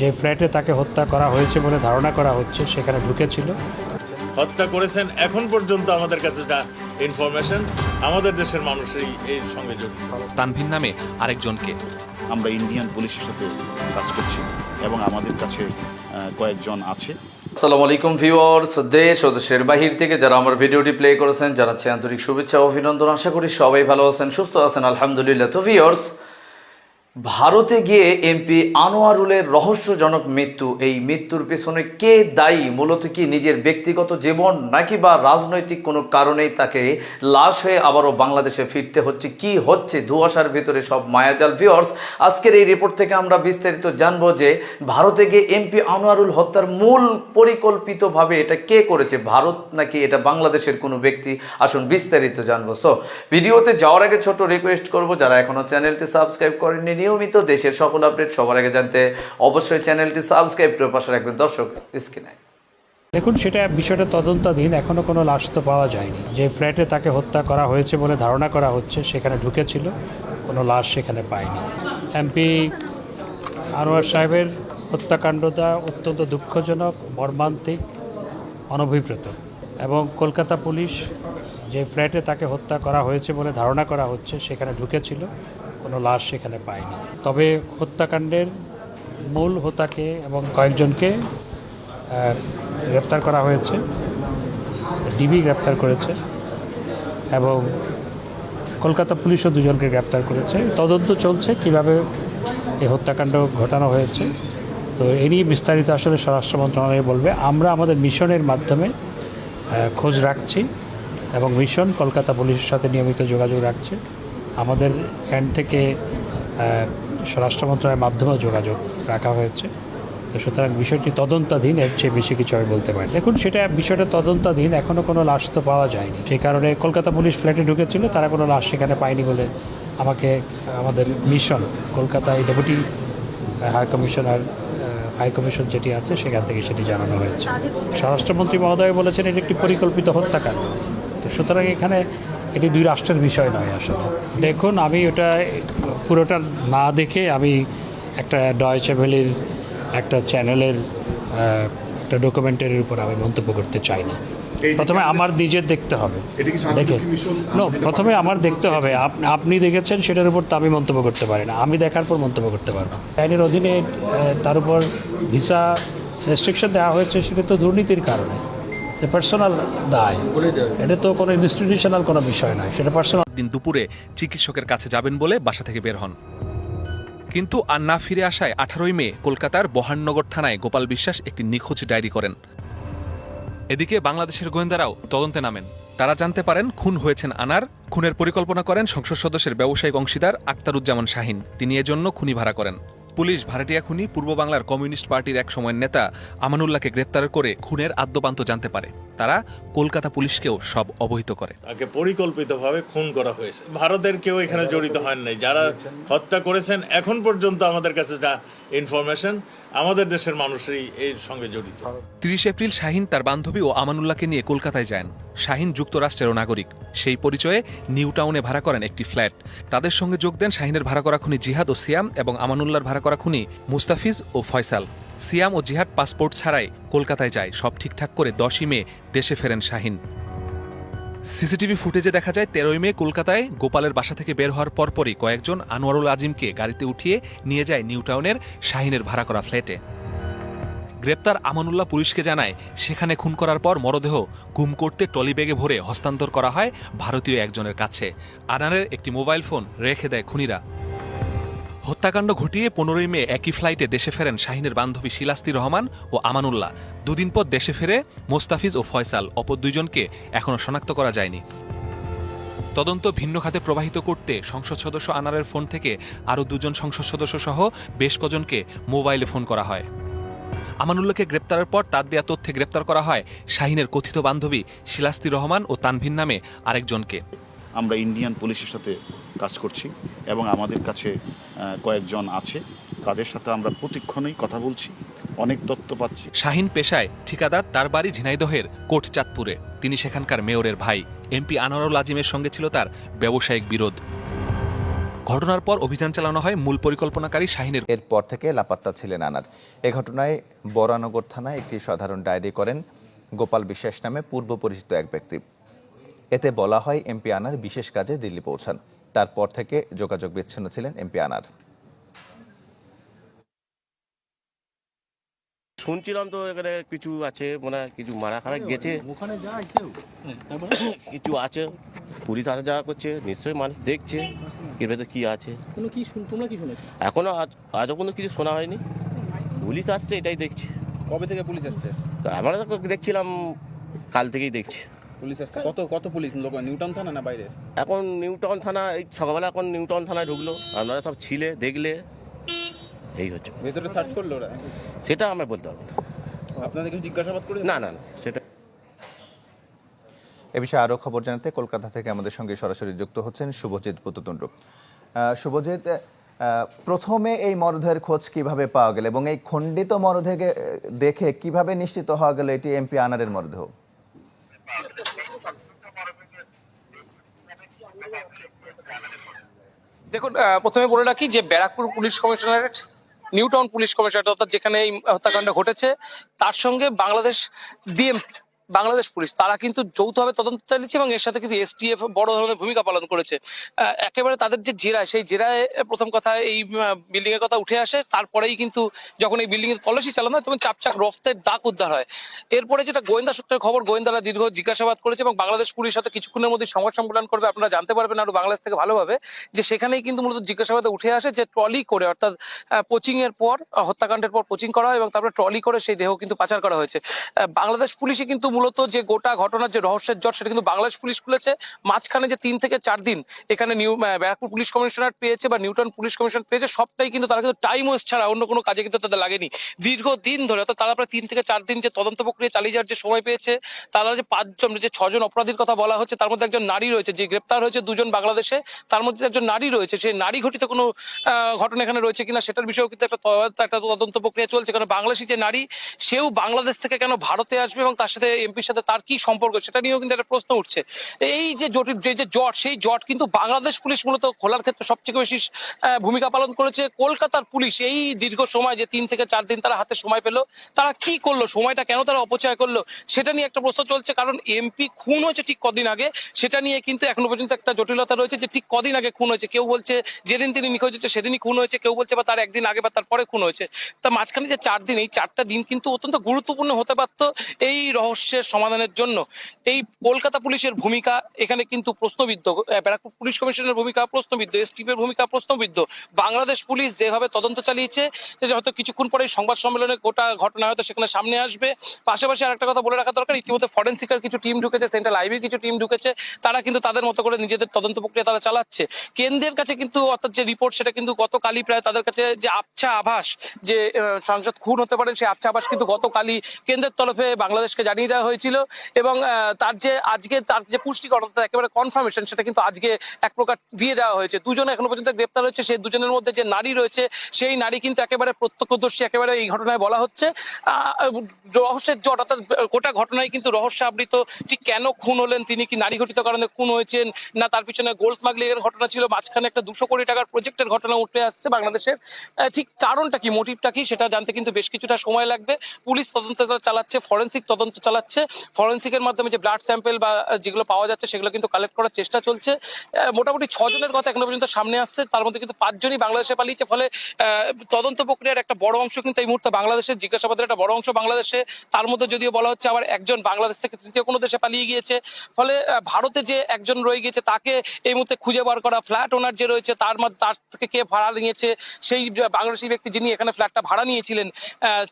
যে ফ্ল্যাটে তাকে হত্যা করা হয়েছে বলে ধারণা করা হচ্ছে সেখানে ঢুকেছিল। হত্যা করেছেন এখন পর্যন্ত আমাদের কাছে যা ইনফরমেশন আমাদের দেশের মানুষই এই এর সঙ্গে জড়িত তানভীর নামে আরেকজনকে। আমরা ইন্ডিয়ান পুলিশের সাথে কাজ করছি এবং আমাদের কাছে কয়েকজন আছে। আসসালামু আলাইকুম ভিউয়ার্স দেশ ও দেশের বাহির থেকে যারা আমার ভিডিওটি প্লে করেছেন জানাচ্ছি আন্তরিক শুভেচ্ছা ও অভিনন্দন। আশা করি সবাই ভালো আছেন সুস্থ আছেন আলহামদুলিল্লাহ। তো ভিউয়ার্স ভারতে গিয়ে এমপি আনোয়ারুলের রহস্যজনক মৃত্যু, এই মৃত্যুর পেছনে কে দায়ী? মূলত কি নিজের ব্যক্তিগত জীবন নাকি বা রাজনৈতিক কোনো কারণেই তাকে লাশ হয়ে আবারও বাংলাদেশে ফিরতে হচ্ছে? কি হচ্ছে? ধুয়াশার ভিতরে সব মায়াজাল ভিওর্স আজকের এই রিপোর্ট থেকে আমরা বিস্তারিত জানব যে ভারতে গিয়ে এমপি আনোয়ারুল হত্যার মূল পরিকল্পিতভাবে এটা কে করেছে? ভারত নাকি এটা বাংলাদেশের কোনো ব্যক্তি? আসুন বিস্তারিত জানব। সো ভিডিওতে যাওয়ার আগে ছোট রিকোয়েস্ট করব, যারা এখনও চ্যানেলটি সাবস্ক্রাইব করেননি নিয়মিত দেশের সকল আপডেট সবার আগে জানতে অবশ্যই চ্যানেলটি সাবস্ক্রাইব করে পাশে রাখবেন দর্শক স্ক্রিনে। দেখুন, সেটা বিষয়টা তদন্তাধীন এখনও কোনো লাশ তো পাওয়া যায়নি। যে ফ্ল্যাটে তাকে হত্যা করা হয়েছে বলে ধারণা করা হচ্ছে, সেখানে ঢুকেছিল, কোনো লাশ সেখানে পায়নি। এমপি আনোয়ার সাহেবের হত্যাকাণ্ডটা অত্যন্ত দুঃখজনক, মর্মান্তিক, অনভিপ্রেত এবং কলকাতা পুলিশ যে ফ্ল্যাটে তাকে হত্যা করা হয়েছে বলে ধারণা করা হচ্ছে, সেখানে ঢুকেছিল কোনো লাশ সেখানে পায়নি তবে হত্যাকাণ্ডের মূল হোতাকে এবং কয়েকজনকে গ্রেপ্তার করা হয়েছে, ডিবি গ্রেপ্তার করেছে এবং কলকাতা পুলিশও দুজনকে গ্রেপ্তার করেছে। তদন্ত চলছে কীভাবে এই হত্যাকাণ্ড ঘটানো হয়েছে। তো এ নিয়ে বিস্তারিত আসলে স্বরাষ্ট্র মন্ত্রণালয় বলবে, আমরা আমাদের মিশনের মাধ্যমে খোঁজ রাখছি এবং মিশন কলকাতা পুলিশের সাথে নিয়মিত যোগাযোগ রাখছে। আমাদের এন্ড থেকে স্বরাষ্ট্র মন্ত্রণালয়ের মাধ্যমেও যোগাযোগ রাখা হয়েছে। তো সুতরাং বিষয়টি তদন্তাধীন, এর চেয়ে বেশি কিছু আমি বলতে পারি দেখুন, সেটা বিষয়টা তদন্তাধীন এখনও কোনো লাশ তো পাওয়া যায়নি। সেই কারণে কলকাতা পুলিশ ফ্ল্যাটে ঢুকেছিল, তারা কোনো লাশ সেখানে পায়নি বলে আমাকে, আমাদের মিশন কলকাতায় deputy high commissioner high commission যেটি আছে, সেখান থেকে সেটি জানানো হয়েছে। স্বরাষ্ট্রমন্ত্রী মহোদয় বলেছেন, এটি একটি পরিকল্পিত হত্যাকাণ্ড। তো সুতরাং এখানে এটি দুই রাষ্ট্রের বিষয় নয় আসলে। দেখুন আমি ওটা পুরোটা না দেখে আমি একটা ডয়চে ভ্যালির একটা চ্যানেলের একটা ডকুমেন্টারির উপর আমি মন্তব্য করতে চাই না। প্রথমে আমার নিজের দেখতে হবে। দেখে। নো প্রথমে আমার দেখতে হবে। আপ- আপনি দেখেছেন সেটার উপর তো আমি মন্তব্য করতে পারি না। আমি দেখার পর মন্তব্য করতে পারব। আইনের অধীনে তার উপর ভিসা রেস্ট্রিকশন দেওয়া হয়েছে সেটা তো দুর্নীতির কারণে। পার্সোনাল দায়। এটা তো কোনো ইনস্টিটিউশনাল কোনো বিষয় নয়। সেটা পার্সোনাল দিন দুপুরে চিকিৎসকের কাছে যাবেন বলে বাসা থেকে বের হন। কিন্তু আর না ফিরে আসায় আঠারোই মে কলকাতার বহাননগর থানায় গোপাল বিশ্বাস একটি নিখোঁজ ডায়েরি করেন। এদিকে বাংলাদেশের গোয়েন্দারাও তদন্তে নামেন। তারা জানতে পারেন, খুন হয়েছেন আনার। খুনের পরিকল্পনা করেন সংসদ সদস্যের ব্যবসায়িক অংশীদার আক্তারুজ্জামান শাহিন। তিনি এজন্য খুনি ভাড়া করেন। পুলিশ ভাড়াটিয়া খুনি পূর্ব বাংলার কমিউনিস্ট পার্টির এক সময়ের নেতা আমানুল্লাহকে গ্রেপ্তার করে খুনের আদ্যপান্ত জানতে পারে। তারা কলকাতা পুলিশকেও সব অবহিত করে। তাকে পরিকল্পিতভাবে খুন করা হয়েছে। ভারতের কেউ এখানে জড়িত হন নাই। যারা হত্যা করেছেন এখন পর্যন্ত আমাদের কাছে যা ইনফরমেশন আমাদের দেশের মানুষই এর সঙ্গে জড়িত। তিরিশ এপ্রিল শাহিন তার বান্ধবী ও আমানুল্লাহকে নিয়ে কলকাতায় যান। শাহিন যুক্তরাষ্ট্রেরও নাগরিক। সেই পরিচয়ে নিউ টাউনে ভাড়া করেন একটি ফ্ল্যাট। তাদের সঙ্গে যোগ দেন শাহিনের ভাড়া করা খুনি জিহাদ ও সিয়াম এবং আমানুল্লাহর ভাড়া করা খুনি মুস্তাফিজ ও ফয়সাল। সিয়াম ও জিহাদ পাসপোর্ট ছাড়াই কলকাতায় যায়। সব ঠিকঠাক করে দশই মে দেশে ফেরেন শাহিন। সিসিটিভি ফুটেজে দেখা যায়, তেরোই মে কলকাতায় গোপালের বাসা থেকে বের হওয়ার পরপরই কয়েকজন আনোয়ারুল আজিমকে গাড়িতে উঠিয়ে নিয়ে যায় নিউ টাউনের শাহিনের ভাড়া করা ফ্ল্যাটে। গ্রেপ্তার আমানুল্লাহ পুলিশকে জানায়, সেখানে খুন করার পর মরদেহ গুম করতে টলি ব্যাগে ভরে হস্তান্তর করা হয় ভারতীয় একজনের কাছে। আনারের একটি মোবাইল ফোন রেখে দেয় খুনিরা। হত্যাকাণ্ড ঘটিয়ে পনেরোই মে একই ফ্লাইটে দেশে ফেরেন শাহিনের বান্ধবী শিলাস্তি রহমান ও আমানুল্লাহ। দুদিন পর দেশে ফেরে মোস্তাফিজ ও ফয়সাল, অপর দুইজনকে এখনও শনাক্ত করা যায়নি। তদন্ত ভিন্ন খাতে প্রবাহিত করতে সংসদ সদস্য আনারের ফোন থেকে আরও দুজন সংসদ সদস্য সহ বেশ কজনকে মোবাইলে ফোন করা হয়। আমানুল্লাহকে গ্রেপ্তারের পর তার দেয়া তথ্যে গ্রেপ্তার করা হয় শাহিনের কথিত বান্ধবী শিলাস্তি রহমান ও তানভিন নামে আরেকজনকে। আমরা ইন্ডিয়ান পুলিশের সাথে কাজ করছি এবং আমাদের কাছে কয়েকজন আছে। তাদের সাথে আমরা প্রতিক্ষণেই কথা বলছি অনেক তথ্য পাচ্ছি। শাহিন পেশায় ঠিকাদার তার বাড়ি ঝিনাইদহের কোট চাঁদপুরে তিনি সেখানকার মেয়রের ভাই। এমপি আনোয়ারুল আজিমের সঙ্গে ছিল তার ব্যবসায়িক বিরোধ। ঘটনার পর অভিযান চালানো হয় মূল পরিকল্পনাকারী শাহিনের। এরপর থেকে লাপাত্তা ছিলেন আনার। এ ঘটনায় বরানগর থানায় একটি সাধারণ ডায়েরি করেন গোপাল বিশ্বাস নামে পূর্ব পরিচিত এক ব্যক্তি। এতে বলা হয়, এমপি আনার বিশেষ কাজে দিল্লি পৌঁছান। তারপর থেকে যোগাযোগ বিচ্ছিন্ন ছিলেন এমপি আনার। শুনছিলাম তো এখানে কিছু আছে মনে হয় কিছু মারা খারাপ গেছে। ওখানে যায় কেউ? কিছু আছে। পুলিশ আসা যাওয়া করছে নিশ্চয়ই মানুষ দেখছে। এর ভেতরে কি আছে? কোনো কি শুন তোমরা কি শুনেছো? এখনও আজ আজও কোনো কিছু শোনা হয়নি। পুলিশ আসছে এটাই দেখছি। কবে থেকে পুলিশ আসছে? তো আমরা তো দেখছিলাম কাল থেকেই দেখছি। পুলিশ আসছে। কত কত পুলিশ? লোক নিউটাউন থানা না বাইরে? এখন নিউটাউন থানা এই সকালবেলা এখন নিউটাউন থানায় ঢুকলো। আপনারা সব ছিলে দেখলে। এই হচ্ছে ভেতরে সার্চ করল ওরা? সেটা আমরা বলতে পারব না। আপনাদের কিছু জিজ্ঞাসাবাদ করে না না না সেটা এ বিষয়ে আরও খবর জানাতে কলকাতা থেকে আমাদের সঙ্গে সরাসরি যুক্ত হচ্ছেন শুভজিৎ পুততুণ্ড আহ, শুভজিৎ প্রথমে এই মরদেহের খোঁজ কীভাবে পাওয়া গেল এবং এই খণ্ডিত মরদেহকে আহ, দেখে কীভাবে নিশ্চিত হওয়া গেল এটি এমপি আনারের মরদেহ? দেখুন প্রথমে বলে রাখি যে Barrackpore police commissionerate New Town police commissionerate অর্থাৎ যেখানে এই হত্যাকাণ্ড ঘটেছে তার সঙ্গে বাংলাদেশ ডিএম বাংলাদেশ পুলিশ, তারা কিন্তু যৌথভাবে তদন্ত চালিয়েছে এবং এর সাথে কিন্তু এসটিএফ বড় ধরনের ভূমিকা পালন করেছে। একেবারে তাদের যে জেরা, সেই জেরায় প্রথম কথা এই বিল্ডিং এর কথা উঠে আসে, তারপরেই কিন্তু যখন এই বিল্ডিং এর তল্লাশি চালানো হয়, তখন চাপচাক রক্তের দাগ উদ্ধার হয়। এরপরে যেটা গোয়েন্দা সূত্রের খবর, গোয়েন্দারা দীর্ঘ জিজ্ঞাসাবাদ করেছে এবং বাংলাদেশ পুলিশ হয়তো কিছুক্ষণের মধ্যে সংবাদ সম্মেলন করবে, আপনারা জানতে পারবেন আরও বাংলাদেশ থেকে ভালোভাবে, যে সেখানেই কিন্তু মূলত জিজ্ঞাসাবাদে উঠে আসে যে ট্রলি করে, অর্থাৎ কোচিং এর পর, হত্যাকাণ্ডের পর কোচিং করা হয় এবং তারপরে ট্রলি করে সেই দেহ কিন্তু পাচার করা হয়েছে। বাংলাদেশ পুলিশে কিন্তু মূলত যে গোটা ঘটনার যে রহস্যের জট সেটা কিন্তু বাংলাদেশ পুলিশ খুলেছে। মাঝখানে যে তিন থেকে চার দিন এখানে নিউ ব্যারাকপুর পুলিশ কমিশনার পেয়েছে বা নিউটন পুলিশ কমিশনার পেয়েছে, সবটাই কিন্তু তারা কিন্তু টাইম ওয়েস্ট ছাড়া অন্য কোনো কাজে কিন্তু তাদের লাগেনি। দীর্ঘদিন ধরে, অর্থাৎ তারা প্রায় তিন থেকে চার দিন যে তদন্ত প্রক্রিয়া চালিয়ে যাওয়ার যে সময় পেয়েছে, তারা যে পাঁচজন, যে ছজন অপরাধীর কথা বলা হচ্ছে, তার মধ্যে একজন নারী রয়েছে, যে গ্রেপ্তার হয়েছে দুজন বাংলাদেশে, তার মধ্যে একজন নারী রয়েছে, সেই নারী ঘটিত কোনো ঘটনা এখানে রয়েছে কিনা সেটার বিষয়েও কিন্তু একটা একটা তদন্ত প্রক্রিয়া চলছে। কারণ বাংলাদেশি যে নারী, সেও বাংলাদেশ থেকে কেন ভারতে আসবে এবং তার সাথে এমপির সাথে তার কি সম্পর্ক, সেটা নিয়েও কিন্তু একটা প্রশ্ন উঠছে। এই যে জটিল, যে জট, সেই জট কিন্তু বাংলাদেশ পুলিশ মূলত খোলার ক্ষেত্রে সবথেকে বেশি ভূমিকা পালন করেছে। কলকাতার পুলিশ এই দীর্ঘ সময়, যে তিন থেকে চার দিন তারা হাতে সময় পেল, তারা কি করল, সময়টা কেন তারা অপচয় করল, সেটা নিয়ে একটা প্রশ্ন চলছে। কারণ এমপি খুন হয়েছে ঠিক কদিন আগে, সেটা নিয়ে কিন্তু এখনও পর্যন্ত একটা জটিলতা রয়েছে যে ঠিক কদিন আগে খুন হয়েছে। কেউ বলছে যেদিন তিনি নিখোঁজ হয়েছে, সেদিনই খুন হয়েছে, কেউ বলছে বা তার একদিন আগে বা তারপরে খুন হয়েছে। তা মাঝখানে যে চার দিন, এই চারটা দিন কিন্তু অত্যন্ত গুরুত্বপূর্ণ হতে পারত। এই রহস্যের সমাধানের জন্য এই কলকাতা পুলিশের ভূমিকা এখানে কিন্তু প্রশ্নবিদ্ধ। ব্যারাকপুর পুলিশ কমিশনের ভূমিকা প্রশ্নবিদ্ধ, এসটিপের ভূমিকা প্রশ্নবিদ্ধ। বাংলাদেশ পুলিশ যেভাবে তদন্ত চালিয়েছে হয়তো কিছুক্ষণ পরে সংবাদ সম্মেলনে গোটা ঘটনা হয়তো সেখানে সামনে আসবে। পাশাপাশি আরেকটা কথা বলে রাখা দরকার, ইতিমধ্যে ফরেন্সিকের কিছু টিম ঢুকেছে, সেন্ট্রাল আইবির কিছু টিম ঢুকেছে, তারা কিন্তু তাদের মতো করে নিজেদের তদন্ত প্রক্রিয়া তারা চালাচ্ছে। কেন্দ্রের কাছে কিন্তু অর্থাৎ যে রিপোর্ট, সেটা কিন্তু গতকালই প্রায় তাদের কাছে যে আবছা আভাস, যে সাংসদ খুন হতে পারে সেই আবছা আভাস কিন্তু গতকালই কেন্দ্রের তরফে বাংলাদেশকে জানিয়ে দেওয়া হয়েছিল এবং তার যে আজকে তার যে পুষ্টিকর অর্থাৎ একেবারে কনফার্মেশন সেটা কিন্তু আজকে এক প্রকার দিয়ে দেওয়া হয়েছে। দুজন এখনও পর্যন্ত গ্রেপ্তার হয়েছে, সেই দুজনের মধ্যে যে নারী রয়েছে, সেই নারী কিন্তু একেবারে প্রত্যক্ষদর্শী, একেবারে এই ঘটনায় বলা হচ্ছে। রহস্যের জট, অর্থাৎ গোটা ঘটনায় কিন্তু রহস্য আবৃত, ঠিক কেন খুন হলেন, তিনি কি নারী ঘটিত কারণে খুন হয়েছেন, না তার পিছনে গোল্ড স্মাগলিং এর ঘটনা ছিল, মাঝখানে একটা দুশো কোটি টাকার প্রজেক্টের ঘটনা উঠে আসছে বাংলাদেশের। ঠিক কারণটা কি মোটিভটা কি, সেটা জানতে কিন্তু বেশ কিছুটা সময় লাগবে। পুলিশ তদন্ত চালাচ্ছে ফরেন্সিক তদন্ত চালাচ্ছে ফরেন্সিকের মাধ্যমে যে ব্লাড স্যাম্পেল বা যেগুলো পাওয়া যাচ্ছে, সেগুলো কিন্তু কালেক্ট করার চেষ্টা চলছে। মোটামুটি ছজনের কথা এখনও পর্যন্ত সামনে আসছে। তার মধ্যে কিন্তু পাঁচজনই বাংলাদেশে পালিয়েছে। ফলে তদন্ত প্রক্রিয়ার একটা বড় অংশ কিন্তু এই মুহূর্তে বাংলাদেশের জিজ্ঞাসাবাদের একটা বড় অংশ বাংলাদেশে। তার মধ্যে যদিও বলা হচ্ছে আবার একজন বাংলাদেশ থেকে তৃতীয় কোনো দেশে পালিয়ে গিয়েছে। ফলে ভারতে যে একজন রয়ে গিয়েছে, তাকে এই মুহূর্তে খুঁজে বার করা ফ্ল্যাট ওনার যে রয়েছে, তার মধ্যে তার থেকে কে ভাড়া নিয়েছে, সেই বাংলাদেশি ব্যক্তি যিনি এখানে ফ্ল্যাটটা ভাড়া নিয়েছিলেন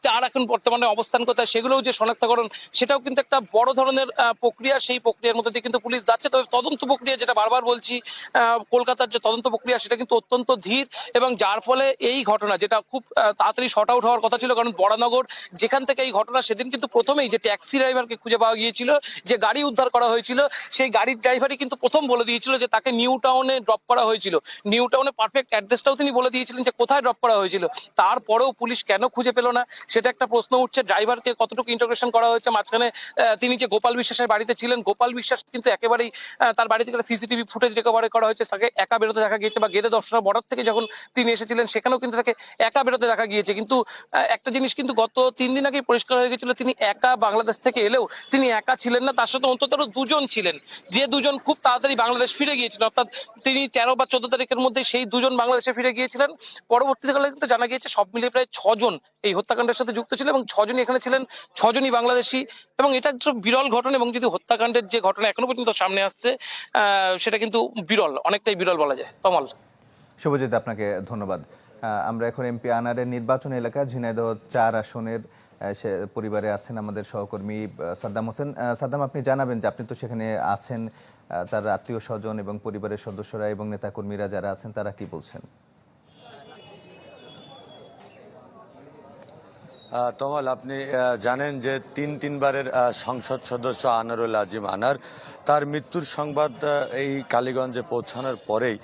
তার এখন বর্তমানে অবস্থান কোথায়, সেগুলোও যে শনাক্তকরণ, সেটাও কিন্তু একটা বড় ধরনের প্রক্রিয়া, সেই প্রক্রিয়ার মধ্যে দিয়ে কিন্তু পুলিশ যাচ্ছে। তবে তদন্ত প্রক্রিয়া যেটা বারবার বলছি কলকাতার যে তদন্ত প্রক্রিয়া, সেটা কিন্তু অত্যন্ত ধীর এবং যার ফলে এই ঘটনা, যেটা খুব তাড়াতাড়ি শর্ট আউট হওয়ার কথা ছিল, কারণ বড়ানগর, যেখান থেকে এই ঘটনা, সেদিন কিন্তু প্রথমেই যে ট্যাক্সি ড্রাইভারকে খুঁজে পাওয়া গিয়েছিল, যে গাড়ি উদ্ধার করা হয়েছিল, সেই গাড়ির ড্রাইভারই কিন্তু প্রথম বলে দিয়েছিল যে তাকে নিউ টাউনে ড্রপ করা হয়েছিল। নিউ টাউনে পারফেক্ট অ্যাড্রেসটাও তিনি বলে দিয়েছিলেন যে কোথায় ড্রপ করা হয়েছিল। তারপরেও পুলিশ কেন খুঁজে পেল না, সেটা একটা প্রশ্ন উঠছে। ড্রাইভারকে কতটুকু ইন্টারগ্রেশন করা হয়েছে, মাঝখানে তিনি যে গোপাল বিশ্বাসের বাড়িতে ছিলেন, গোপাল বিশ্বাস কিন্তু একেবারেই তার বাড়ি থেকে সিসিটিভি ফুটেজ রিকভারি করা হয়েছে, তাকে একা বেরোতে দেখা গিয়েছে বা গেদে দর্শনের বর্ডার থেকে যখন তিনি এসেছিলেন, সেখানেও কিন্তু তাকে একা বেরোতে দেখা গিয়েছে। কিন্তু একটা জিনিস কিন্তু গত তিন দিন আগে পরিষ্কার হয়ে গেছিল তিনি একা বাংলাদেশ থেকে এলেও তিনি একা ছিলেন না, তার সাথে অন্তত দুজন ছিলেন। যে দুজন খুব তাড়াতাড়ি বাংলাদেশ ফিরে গিয়েছিলেন অর্থাৎ তিনি তেরো বা চোদ্দ তারিখের মধ্যে সেই দুজন বাংলাদেশে ফিরে গিয়েছিলেন। পরবর্তীকালে কিন্তু জানা গিয়েছে, সব মিলিয়ে প্রায় ছজন এই হত্যাকাণ্ডের সাথে যুক্ত ছিল এবং ছজনই এখানে ছিলেন, ছজনই বাংলাদেশি। এবং এটা একটা বিরল ঘটনা এবং যদি হত্যাকাণ্ডের যে ঘটনা এখনও পর্যন্ত সামনে আসছে সেটা কিন্তু বিরল, অনেকটাই বিরল বলা যায়। তমাল। শুভজিৎ, আপনাকে ধন্যবাদ। আমরা এখন এমপি আনারের নির্বাচন এলাকা ঝিনাইদহ চার আসনের সে পরিবারে আছেন আমাদের সহকর্মী সাদ্দাম হোসেন। সাদ্দাম, আপনি জানাবেন যে আপনি তো সেখানে আছেন তার আত্মীয় স্বজন এবং পরিবারের সদস্যরা এবং নেতাকর্মীরা যারা আছেন, তারা কি বলছেন? তমাল আপনি জানেন যে তিন তিনবারের সংসদ সদস্য আনারুল আজিম আনার, তার মৃত্যুর সংবাদ এই কালীগঞ্জে পৌঁছানোর পরেই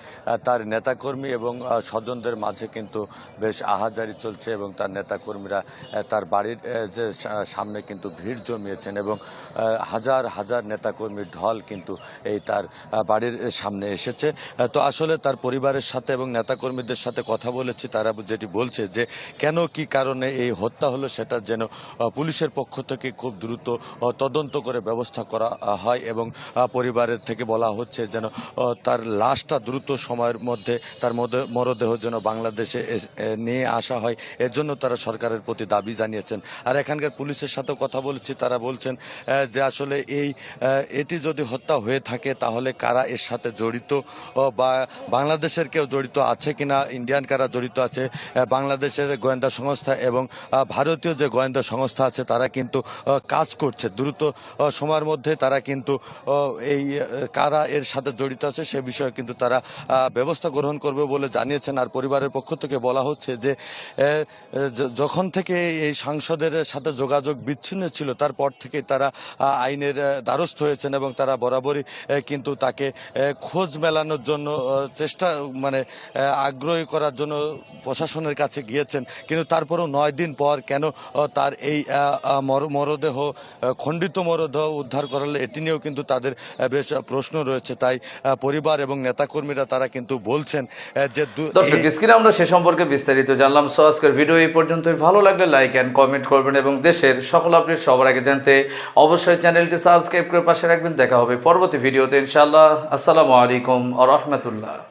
তার নেতাকর্মী এবং স্বজনদের মাঝে কিন্তু বেশ আহাজারি চলছে এবং তার নেতাকর্মীরা তার বাড়ির যে সামনে কিন্তু ভিড় জমিয়েছেন এবং হাজার হাজার নেতাকর্মীর ঢল কিন্তু এই তার বাড়ির সামনে এসেছে। তো আসলে তার পরিবারের সাথে এবং নেতাকর্মীদের সাথে কথা বলেছি, তারা যেটি বলছে যে কেন, কি কারণে এই হত্যা হলো সেটা যেন পুলিশের পক্ষ থেকে খুব দ্রুত তদন্ত করে ব্যবস্থা করা হয় এবং পরিবারের থেকে বলা হচ্ছে যেন তার লাশটা দ্রুত সময়ের মধ্যে তার মরদেহ যেন বাংলাদেশে নিয়ে আসা হয়। এর জন্য তারা সরকারের প্রতি দাবি জানিয়েছেন। আর এখানকার পুলিশের সাথে কথা বলেছি তারা বলছেন যে আসলে এই এটি যদি হত্যা হয়ে থাকে তাহলে কারা এর সাথে জড়িত বা বাংলাদেশের কেউ জড়িত আছে কিনা ইন্ডিয়ান কারা জড়িত আছে বাংলাদেশের গোয়েন্দা সংস্থা এবং আহ, ভারতীয় যে গোয়েন্দা সংস্থা আছে, তারা কিন্তু কাজ করছে। দ্রুত সময়ের মধ্যে তারা কিন্তু এই কারা এর সাথে জড়িত আছে, সে বিষয়ে কিন্তু তারা ব্যবস্থা গ্রহণ করবে বলে জানিয়েছেন। আর পরিবারের পক্ষ থেকে বলা হচ্ছে যে যখন থেকে এই সাংসদের সাথে যোগাযোগ বিচ্ছিন্ন ছিল, তারপর থেকে তারা আইনের দ্বারস্থ হয়েছেন এবং তারা বরাবরই কিন্তু তাকে খোঁজ মেলানোর জন্য চেষ্টা মানে আগ্রহী করার জন্য প্রশাসনের কাছে গিয়েছেন। কিন্তু তারপরেও নয় দিন পর কেন আহ, তার এই মরদেহ খণ্ডিত মরদেহ উদ্ধার করালে এটি নিয়েও কিন্তু তাদের বেশ প্রশ্ন রয়েছে। তাই পরিবার এবং নেতাকর্মীরা তারা কিন্তু বলছেন যে দর্শক স্ক্রিনে আমরা সে সম্পর্কে বিস্তারিত জানলাম। সো আজকের ভিডিও এই পর্যন্তই। ভালো লাগলে লাইক অ্যান্ড কমেন্ট করবেন এবং দেশের সকল আপডেট সবার আগে জানতে অবশ্যই চ্যানেলটি সাবস্ক্রাইব করে পাশে রাখবেন। দেখা হবে পরবর্তী ভিডিওতে ইনশাআল্লাহ। আসসালামু আলাইকুম আ রহমতুল্লাহ।